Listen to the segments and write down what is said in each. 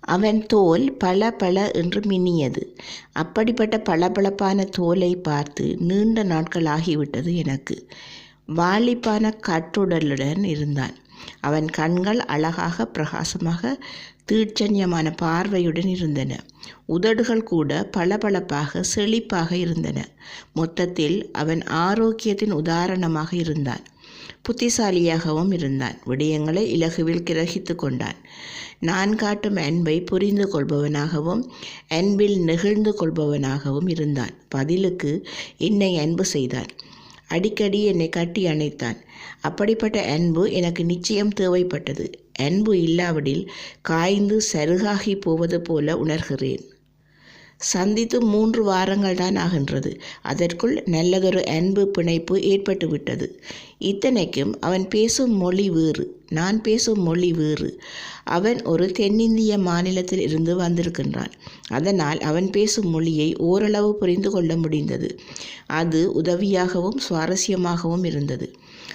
அவன் தோல் பல பல என்று மின்னியது. அப்படிப்பட்ட பளபளப்பான தோலை பார்த்து நீண்ட நாட்கள் ஆகிவிட்டது எனக்கு. வாலிப்பான கட்டுடலுடன் இருந்தான். அவன் கண்கள் அழகாக பிரகாசமாக தீட்சண்யமான பார்வையுடன் இருந்தன. உதடுகள் கூட பளபளப்பாக செழிப்பாக இருந்தன. மொத்தத்தில் அவன் ஆரோக்கியத்தின் உதாரணமாக இருந்தான். புத்திசாலியாகவும் இருந்தான். விடயங்களை இலகுவில் கிரகித்து கொண்டான். நான் காட்டும் அன்பை புரிந்து கொள்பவனாகவும் அன்பில் நெகிழ்ந்து கொள்பவனாகவும் இருந்தான். பதிலுக்கு என்னை அன்பு செய்தான். அடிக்கடி என்னை கட்டி அணைத்தான். அப்படிப்பட்ட அன்பு எனக்கு நிச்சயம் தேவைப்பட்டது. அன்பு இல்லாவிடில் காய்ந்து சருகாகி போவது போல உணர்கிறேன். சந்தித்து மூன்று வாரங்கள் தான் ஆகின்றது. அதற்குள் நல்லதொரு அன்பு பிணைப்பு ஏற்பட்டு விட்டது. இத்தனைக்கும் அவன் பேசும் மொழி வேறு நான் பேசும் மொழி வேறு. அவன் ஒரு தென்னிந்திய மாநிலத்தில் இருந்து வந்திருக்கின்றான். அதனால் அவன் பேசும் மொழியை ஓரளவு புரிந்து கொள்ள முடிந்தது. அது உதவியாகவும் சுவாரஸ்யமாகவும் இருந்தது.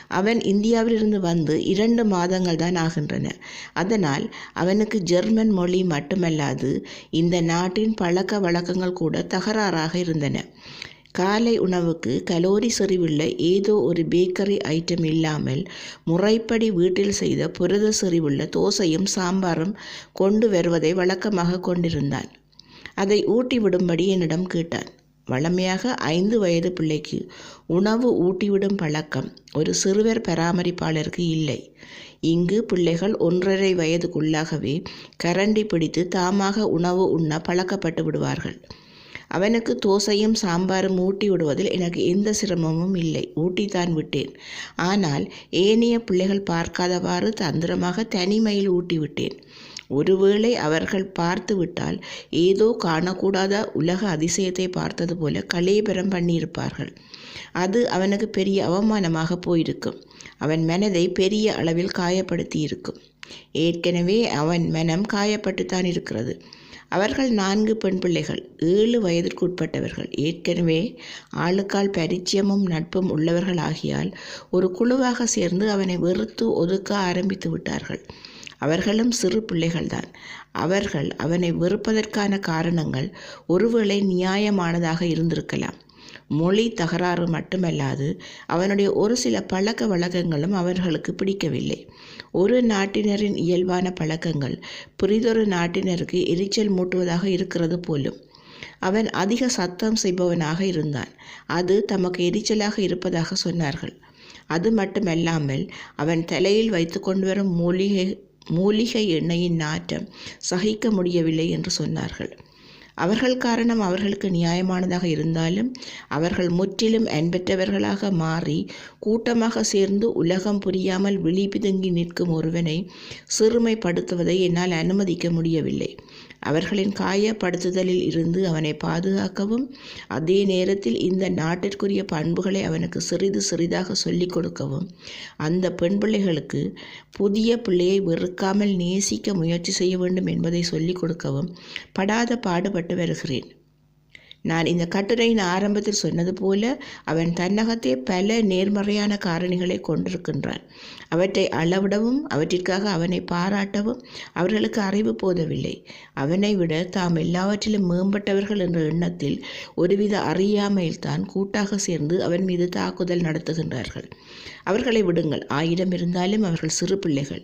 அவன் இந்தியாவிலிருந்து வந்து இரண்டு மாதங்கள் தான் ஆகின்றன. அதனால் அவனுக்கு ஜெர்மன் மொழி மட்டுமல்லாது இந்த நாட்டின் பழக்க வழக்கங்கள் கூட தகராறாக இருந்தன. காலை உணவுக்கு கலோரி செறிவுள்ள ஏதோ ஒரு பேக்கரி ஐட்டம் இல்லாமல் முறைப்படி வீட்டில் செய்த புரத செறிவுள்ள தோசையும் சாம்பாரும் கொண்டு வருவதை வழக்கமாக கொண்டிருந்தான். அதை ஊட்டி விடும்படி என்னிடம் கேட்டான். வழமையாக ஐந்து வயது பிள்ளைக்கு உணவு ஊட்டிவிடும் பழக்கம் ஒரு சிறுவர் பராமரிப்பாளருக்கு இல்லை. இங்கு பிள்ளைகள் ஒன்றரை வயதுக்குள்ளாகவே கரண்டி பிடித்து தாமாக உணவு உண்ண பழக்கப்பட்டு விடுவார்கள். அவனுக்கு தோசையும் சாம்பாரும் ஊட்டி விடுவதில் எனக்கு எந்த சிரமமும் இல்லை. ஊட்டித்தான் விட்டேன். ஆனால் ஏனைய பிள்ளைகள் பார்க்காதவாறு தந்திரமாக தனிமையில் ஊட்டி விட்டேன் ஒருவேளை அவர்கள் பார்த்துவிட்டால் ஏதோ காணக்கூடாத உலக அதிசயத்தை பார்த்தது போல கலேபரம் பண்ணியிருப்பார்கள். அது அவனுக்கு பெரிய அவமானமாக போயிருக்கும். அவன் மனதை பெரிய அளவில் காயப்படுத்தி இருக்கும் ஏற்கனவே அவன் மனம் காயப்பட்டுத்தான் இருக்கிறது. அவர்கள் நான்கு பெண் பிள்ளைகள் ஏழு வயதிற்குட்பட்டவர்கள். ஏற்கனவே ஆளுக்கால் பரிச்சயமும் நட்பும் உள்ளவர்கள் ஆகியால் ஒரு குழுவாக சேர்ந்து அவனை வெறுத்து ஒதுக்க ஆரம்பித்து விட்டார்கள். அவர்களும் சிறு பிள்ளைகள்தான். அவர்கள் அவனை வெறுப்பதற்கான காரணங்கள் ஒருவேளை நியாயமானதாக இருந்திருக்கலாம். மொழி தகராறு மட்டுமல்லாது அவனுடைய ஒரு சில பழக்க வழக்கங்களும் அவர்களுக்கு பிடிக்கவில்லை. ஒரு நாட்டினரின் இயல்பான பழக்கங்கள் புரிதொரு நாட்டினருக்கு எரிச்சல் மூட்டுவதாக இருக்கிறது போலும் அவன் அதிக சத்தம் செய்பவனாக இருந்தான். அது தமக்கு எரிச்சலாக இருப்பதாக சொன்னார்கள். அது மட்டுமல்லாமல் அவன் தலையில் வைத்து கொண்டு வரும் மூலிகை மூலிகை எண்ணெயின் நாற்றம் சகிக்க முடியவில்லை என்று சொன்னார்கள். அவர்கள் காரணம் அவர்களுக்கு நியாயமானதாக இருந்தாலும் அவர்கள் முற்றிலும் அன்பற்றவர்களாக மாறி கூட்டமாக சேர்ந்து உலகம் புரியாமல் விழி பிதுங்கி நிற்கும் ஒருவனை சிறுமைப்படுத்துவதை என்னால் அனுமதிக்க முடியவில்லை. அவர்களின் காயப்படுத்துதலில் இருந்து அவனை பாதுகாக்கவும் அதே நேரத்தில் இந்த நாட்டிற்குரிய பண்புகளை அவனுக்கு சிறிது சிறிதாக சொல்லிக் கொடுக்கவும். அந்த பெண் பிள்ளைகளுக்கு புதிய பிள்ளையை வெறுக்காமல் நேசிக்க முயற்சி செய்ய வேண்டும் என்பதை சொல்லிக் கொடுக்கவும். படாத பாடுபட்ட Very wear green நான் இந்த கட்டுரையின் ஆரம்பத்தில் சொன்னது போல அவன் தன்னகத்தே பல நேர்மறையான காரணிகளை கொண்டிருக்கின்றான். அவற்றை அளவிடவும் அவற்றிற்காக அவனை பாராட்டவும் அவர்களுக்கு அறிவு போதவில்லை. அவனை விட தாம் எல்லாவற்றிலும் மேம்பட்டவர்கள் என்ற எண்ணத்தில் ஒருவித அறியாமையில் தான் கூட்டாக சேர்ந்து அவன் மீது தாக்குதல் நடத்துகின்றார்கள். அவர்களை விடுங்கள். ஆயிரம் இருந்தாலும் அவர்கள் சிறு பிள்ளைகள்.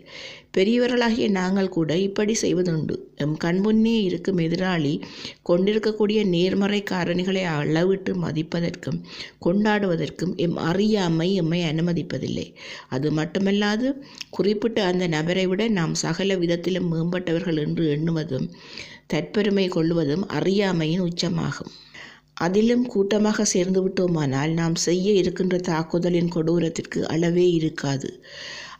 பெரியவர்களாகிய நாங்கள் கூட இப்படி செய்வதுண்டு. எம் கண்முன்னே இருக்கும் எதிராளி கொண்டிருக்கக்கூடிய நேர்மறை காரணிகளை அளவிட்டு மதிப்பதற்கும் கொண்டாடுவதற்கும் எம் அறியாமை எம்மை அனுமதிப்பதில்லை. அது மட்டுமல்லாது குறிப்பிட்ட அந்த நபரை விட நாம் சகல விதத்திலும் மேம்பட்டவர்கள் என்று எண்ணுவதும் தற்பெருமை கொள்வதும் அறியாமையின் உச்சமாகும். அதிலும் கூட்டமாக சேர்ந்து விட்டோமானால் நாம் செய்ய இருக்கின்ற தாக்குதலின் கொடூரத்திற்கு அளவே இருக்காது.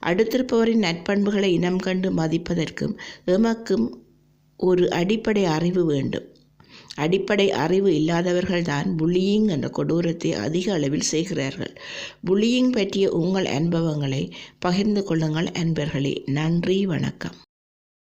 அடுத்திருப்பவரின் நற்பண்புகளை இனம் கண்டு மதிப்பதற்கும் எமக்கும் ஒரு அடிப்படை அறிவு வேண்டும். அடிப்படை அறிவு இல்லாதவர்கள்தான் புல்லியிங் என்ற கொடூரத்தை அதிக அளவில் செய்கிறார்கள். புல்லியிங் பற்றிய உங்கள் அனுபவங்களை பகிர்ந்து கொள்ளுங்கள் அன்பர்களே. நன்றி வணக்கம்.